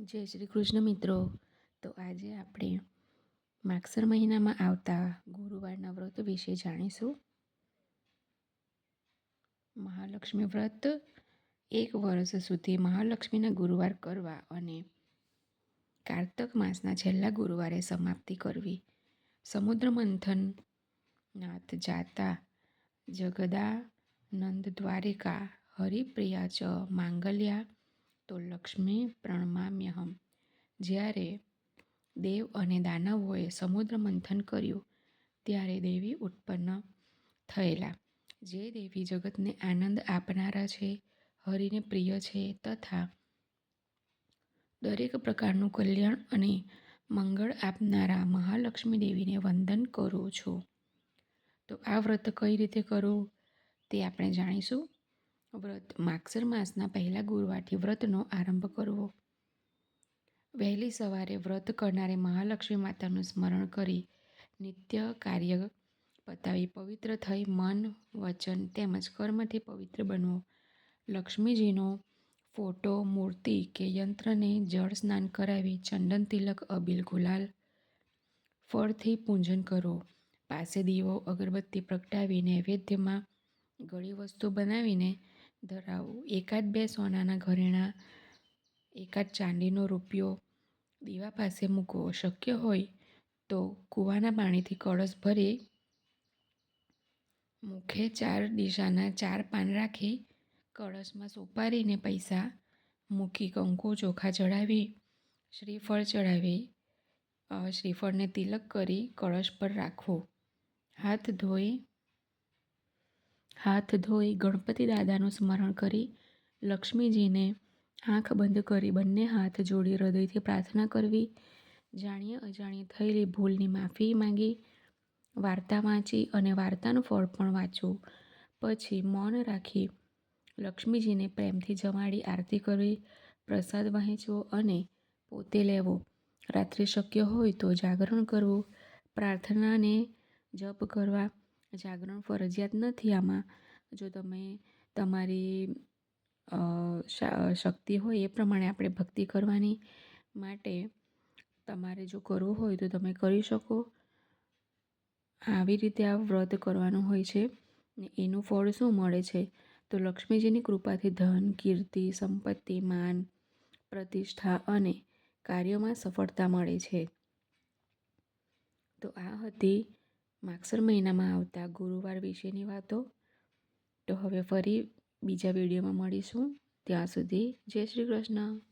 જય શ્રી કૃષ્ણ મિત્રો. તો આજે આપણે માગસર મહિનામાં આવતા ગુરુવારના વ્રત વિશે જાણીશું. મહાલક્ષ્મી વ્રત એક વર્ષ સુધી મહાલક્ષ્મીના ગુરુવાર કરવા અને કારતક માસના છેલ્લા ગુરુવારે સમાપ્તિ કરવી. સમુદ્ર મંથન નાથ જાતા જગદા નંદ દ્વારિકા, હરિપ્રિયા ચ, માંગલ્યા તો લક્ષ્મી પ્રણમામ્યહમ જ્યારે દેવ અને દાનવોએ સમુદ્ર મંથન કર્યું, ત્યારે દેવી ઉત્પન્ન થયેલા. જે દેવી જગતને આનંદ આપનારા છે, હરિને પ્રિય છે તથા દરેક પ્રકારનું કલ્યાણ અને મંગળ આપનારા મહાલક્ષ્મી દેવીને વંદન કરું છું. તો આ વ્રત કઈ રીતે કરવું તે આપણે જાણીશું. વ્રત. માગસર માસના પહેલા ગુરુવારથી વ્રતનો આરંભ કરવો. વહેલી સવારે વ્રત કરનારે મહાલક્ષ્મી માતાનું સ્મરણ કરી નિત્ય કાર્ય પતાવી પવિત્ર થઈ મન, વચન તેમજ કર્મથી પવિત્ર બનવો. લક્ષ્મીજીનો ફોટો, મૂર્તિ કે યંત્રને જળ સ્નાન કરાવી ચંદન તિલક, અબીલ ગુલાલ ફળથી પૂજન કરો. પાસે દીવો, અગરબત્તી પ્રગટાવી નૈવેદ્યમાં ગળી વસ્તુ બનાવીને ધરાવવું એકાદ બે સોનાના ઘરેણાં, એકાદ ચાંદીનો રૂપિયો દીવા પાસે મૂકવો શક્ય હોય તો કૂવાના પાણીથી કળશ ભરી મુખે ચાર દિશાના ચાર પાન રાખી કળશમાં સોપારીને પૈસા મૂકી કંકુ ચોખા ચડાવી શ્રીફળ ચડાવી શ્રીફળને તિલક કરી કળશ પર રાખવો. હાથ ધોઈ હાથ ધોઈ ગણપતિ દાદાનું સ્મરણ કરી લક્ષ્મીજીને આંખ બંધ કરી બંને હાથ જોડી હૃદયથી પ્રાર્થના કરવી. જાણીએ અજાણીએ થયેલી ભૂલની માફી માંગી. વાર્તા વાંચી અને વાર્તાનું ફળ પણ વાંચવું પછી મૌન રાખી લક્ષ્મીજીને પ્રેમથી જમાડી આરતી કરવી પ્રસાદ વહેંચવો અને પોતે લેવો. રાત્રે શક્ય હોય તો જાગરણ કરવું. પ્રાર્થનાને જપ કરવા. જાગરણ ફરજિયાત નથી આમાં. જો તમે તમારી શક્તિ હોય એ પ્રમાણે આપણે ભક્તિ કરવાની માટે તમારે જો કરવું હોય તો તમે કરી શકો. આવી રીતે આ વ્રત કરવાનું હોય છે ને એનું ફળ શું મળે છે? તો લક્ષ્મીજીની કૃપાથી ધન, કીર્તિ, સંપત્તિ, માન, પ્રતિષ્ઠા અને કાર્યોમાં સફળતા મળે છે. તો આ હતી માગસર મહિનામાં આવતા ગુરુવાર વિશેની વાતો. તો હવે ફરી બીજા વિડીયોમાં મળીશું. ત્યાં સુધી જય શ્રી કૃષ્ણ.